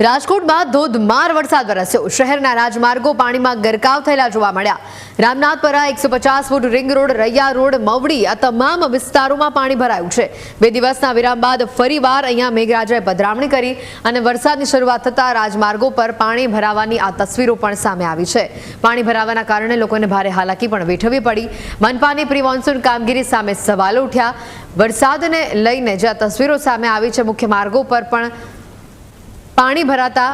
રાજકોટમાં ધોધમાર વરસાદ વરસ્યો. શહેરના રાજમાર્ગો પાણીમાં ગરકાવ થયેલા જોવા મળ્યા. રામનાથપરા એકસો પચાસ foot ring road, Raiya road, Mavdi આ તમામ વિસ્તારોમાં પાણી ભરાયું છે. બે દિવસના વિરામ બાદ ફરીવાર અહીંયા મેઘરાજાએ પધરામણી કરી અને વરસાદની શરૂઆત થતાં રાજમાર્ગો પર પાણી ભરાવાની આ તસવીરો પણ સામે આવી છે. પાણી ભરાવાના કારણે લોકોને ભારે હાલાકી પણ વેઠવી પડી. મનપાની પ્રી મોન્સૂન કામગીરી સામે સવાલો ઉઠ્યા. વરસાદને લઈને જે આ તસવીરો સામે આવી છે, મુખ્ય માર્ગો પર પણ પાણી ભરાતા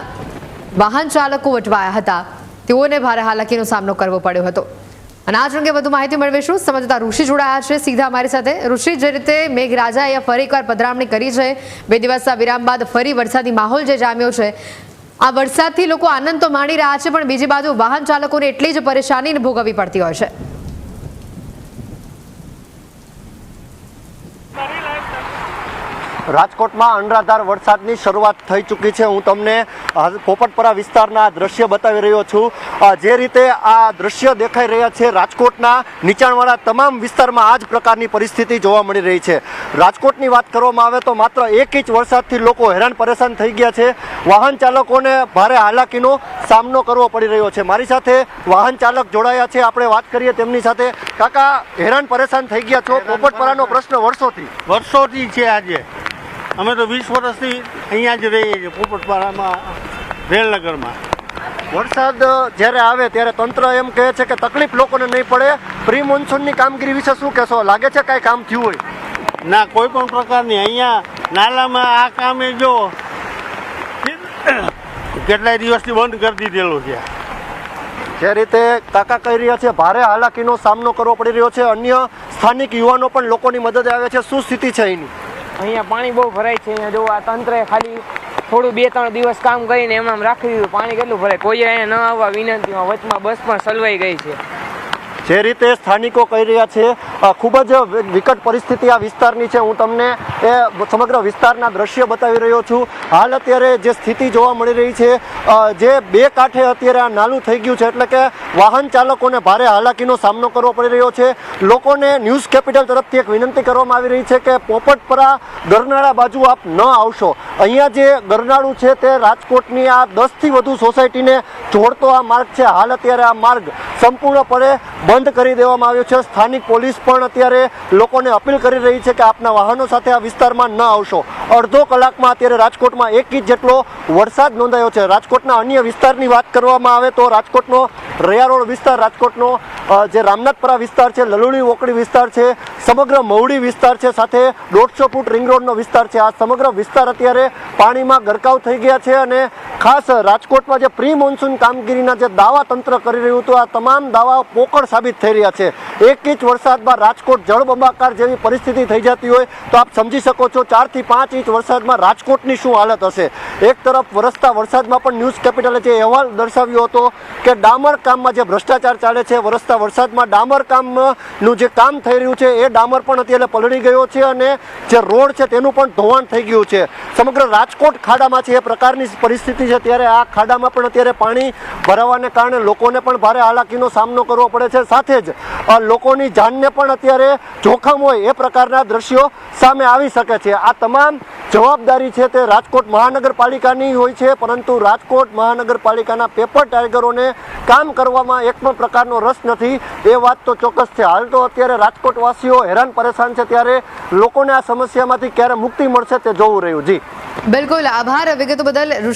વાહન ચાલકો વટવાયા હતા. તેઓને ભારે હાલાકીનો સામનો કરવો પડ્યો હતો. અને આ અંગે વધુ માહિતી મેળવીશું. સમજતા ઋષિ જોડાયા છે. સીધા અમારી સાથે. ઋષિ, જે રીતે મેઘરાજા અહીંયા ફરી એકવાર પધરામણી કરી છે, બે દિવસના વિરામ બાદ ફરી વરસાદી માહોલ જે જામ્યો છે, આ વરસાદથી લોકો આનંદ તો માણી રહ્યા છે, પણ બીજી બાજુ વાહન ચાલકોને એટલી જ પરેશાની ભોગવવી પડતી હોય છે. રાજકોટમાં અનરાધાર વરસાદની શરૂઆત થઈ ચૂકી છે. હું તમને પોપટપરા વિસ્તારના દ્રશ્ય બતાવી રહ્યો છું. જે રીતે આ દ્રશ્ય દેખાઈ રહ્યા છે રાજકોટના નીચાણવાળા તમામ વિસ્તારમાં આ જ પ્રકારની પરિસ્થિતિ જોવા મળી રહી છે. રાજકોટની વાત કરવામાં આવે તો માત્ર એક ઇંચ વરસાદથી લોકો હેરાન પરેશાન થઈ ગયા છે. વાહન ચાલકોને ભારે હાલાકીનો સામનો કરવો પડી રહ્યો છે. મારી સાથે વાહન ચાલક જોડાયા છે. આપણે વાત કરીએ તેમની સાથે. કાકા હેરાન પરેશાન થઈ ગયા છો. પોપટપરાનો પ્રશ્ન વર્ષોથી. વર્ષોથી છે આજે. અમે તો વીસ વર્ષથી અહીંયા જ રહીએ છીએ પોપટપાડામાં રેલનગરમાં વરસાદ જ્યારે આવે ત્યારે તંત્ર એમ કહે છે કે તકલીફ લોકોને નહીં પડે. પ્રી મોન્સૂનની કામગીરી વિશે શું કહેશો? લાગે છે કાંઈ કામ થયું હોય? ના કોઈ પણ પ્રકારની અહીંયા નાલામાં આ કામે જો કેટલાય દિવસથી બંધ કરી દીધેલું છે. જે રીતે કાકા કહી રહ્યા છે ભારે હાલાકીનો સામનો કરવો પડી રહ્યો છે. અન્ય સ્થાનિક યુવાનો પણ લોકોની મદદ આવે છે. શું સ્થિતિ છે એની? અહીંયા પાણી બહુ ભરાય છે, અહીંયા જો આ તંત્રએ ખાલી થોડું બે ત્રણ દિવસ કામ કરીને એમ આમ રાખી દીધું પાણી કેટલું ભરાય? કોઈ અહીંયા ન આવવા વિનંતીમાં વચમાં બસ પણ સલવાઈ ગઈ છે. જે રીતે સ્થાનિકો કહી રહ્યા છે ખૂબ જ વિકટ પરિસ્થિતિ આ વિસ્તારની છે. હું તમને એ સમગ્ર વિસ્તારના દ્રશ્ય બતાવી રહ્યો છું. હાલ અત્યારે જે સ્થિતિ જોવા મળી રહી છે જે બે કાંઠે અત્યારે આ નાલું થઈ ગયું છે, એટલે કે વાહન ચાલકોને ભારે હાલાકીનો સામનો કરવો પડી રહ્યો છે. લોકોને ન્યૂઝ કેપિટલ તરફથી એક વિનંતી કરવામાં આવી રહી છે કે પોપટપરા ગરનાળા બાજુ આપ ન આવશો. અહીંયા જે ગરનાળું છે તે રાજકોટની આ દસથી વધુ સોસાયટીને જોડતો આ માર્ગ છે. હાલ અત્યારે આ માર્ગ સંપૂર્ણપણે બંધ કરી દેવામાં આવ્યો છે. સ્થાનિક પોલીસ પણ અત્યારે લોકોને અપીલ કરી રહી છે કે આપના વાહનો સાથે આ વિસ્તારમાં ન આવશો. અડધો કલાકમાં અત્યારે રાજકોટમાં એક ઇંચ જેટલો વરસાદ નોંધાયો છે. રાજકોટના અન્ય વિસ્તારની વાત કરવામાં આવે તો રાજકોટનો રૈયા રોડ વિસ્તાર, રાજકોટનો જે રામનાથપરા વિસ્તાર છે, લલુણી વોકડી વિસ્તાર છે, સમગ્ર મવડી વિસ્તાર છે, સાથે દોઢસો ફૂટ રિંગ રોડનો વિસ્તાર છે. આ સમગ્ર વિસ્તાર અત્યારે પાણીમાં ગરકાવ થઈ ગયા છે અને ખાસ રાજકોટમાં જે પ્રી મોન્સૂન કામગીરીના જે દાવા તંત્ર કરી રહ્યું હતું, આ તમામ દાવાઓ પોકળ સાબિત થઈ રહ્યા છે. એક ઇંચ વરસાદમાં રાજકોટ જળબંબાકાર જેવી પરિસ્થિતિ થઈ જતી હોય તો આપ સમજી શકો છો ચારથી પાંચ ઇંચ વરસાદમાં રાજકોટની શું હાલત હશે. એક તરફ વરસતા વરસાદમાં પણ ન્યૂઝ કેપિટલે જે અહેવાલ દર્શાવ્યો હતો કે ડામર કામમાં જે ભ્રષ્ટાચાર ચાલે છે, વરસતા વરસાદમાં ડામર કામનું જે કામ થઈ રહ્યું છે, એ ડામર પણ અત્યારે પલળી ગયો છે અને જે રોડ છે તેનું પણ ધોવાણ થઈ ગયું છે. સમગ્ર રાજકોટ ખાડામાં છે એ પ્રકારની પરિસ્થિતિ છે. ત્યારે આ ખાડામાં પણ અત્યારે પાણી ભરાવાને કારણે લોકોને પણ ભારે હાલાકીનો સામનો કરવો પડે છે. સાથે જ લોકોની જાનને પણ અત્યારે જોખમ હોય એ પ્રકારના દ્રશ્યો સામે આવી શકે છે. આ તમામ જવાબદારી છે તે રાજકોટ મહાનગરપાલિકાની હોય છે, પરંતુ રાજકોટ મહાનગરપાલિકાના પેપર ટાઈગરોને કામ કરવામાં એક પણ પ્રકારનો રસ નથી. એ વાત તો ચોક્કસ છે. હાલ તો અત્યારે રાજકોટવાસીઓ હેરાન પરેશાન છે ત્યારે લોકોને આ સમસ્યામાંથી ક્યારે મુક્તિ મળશે તે જોવું રહ્યું. જી. બિલકુલ. આભાર. વિગતો બદલ